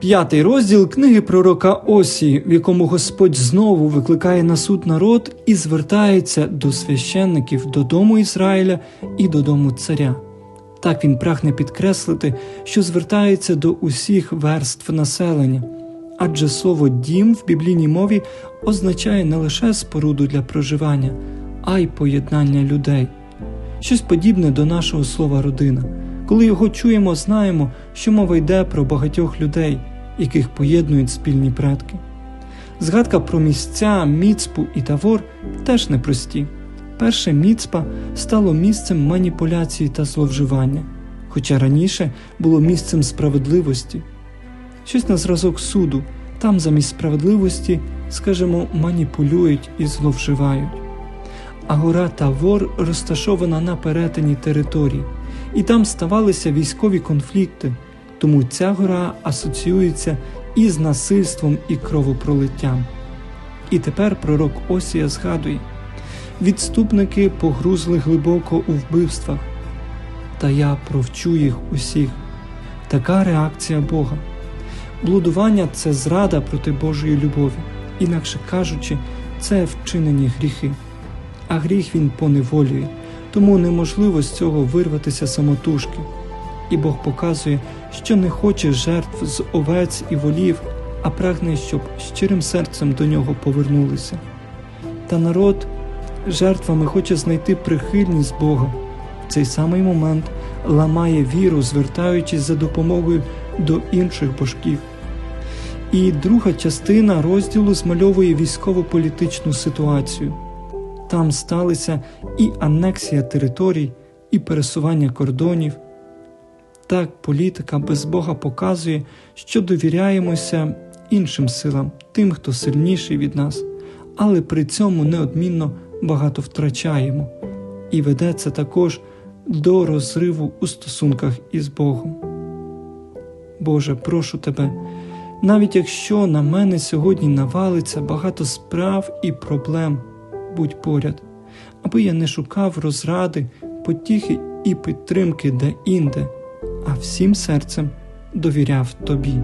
П'ятий розділ книги пророка Осії, в якому Господь знову викликає на суд народ і звертається до священників, до дому Ізраїля і до дому царя. Так він прагне підкреслити, що звертається до усіх верств населення, адже слово дім в біблійній мові означає не лише споруду для проживання, а й поєднання людей. Щось подібне до нашого слова родина. Коли його чуємо, знаємо, що мова йде про багатьох людей, яких поєднують спільні предки. Згадка про місця, міцпу і тавор теж непрості. Перше міцпа стало місцем маніпуляції та зловживання, хоча раніше було місцем справедливості. Щось на зразок суду, там замість справедливості, скажімо, маніпулюють і зловживають. А гора Тавор розташована на перетині територій, і там ставалися військові конфлікти, тому ця гора асоціюється із насильством і кровопролиттям. І тепер пророк Осія згадує відступники погрузли глибоко у вбивствах, та я провчу їх усіх. Така реакція Бога. Блудування це зрада проти Божої любові, інакше кажучи, це вчинені гріхи. А гріх він поневолює, тому неможливо з цього вирватися самотужки. І Бог показує, що не хоче жертв з овець і волів, а прагне, щоб щирим серцем до нього повернулися. Та народ жертвами хоче знайти прихильність Бога. В цей самий момент ламає віру, звертаючись за допомогою до інших божків. І друга частина розділу змальовує військово-політичну ситуацію. Там сталися і анексія територій, і пересування кордонів. Так, політика без Бога показує, що довіряємося іншим силам, тим, хто сильніший від нас, але при цьому неодмінно багато втрачаємо, і веде це також до розриву у стосунках із Богом. Боже, прошу тебе, навіть якщо на мене сьогодні навалиться багато справ і проблем, будь поряд, аби я не шукав розради, потіхи і підтримки де-інде, а всім серцем довіряв тобі.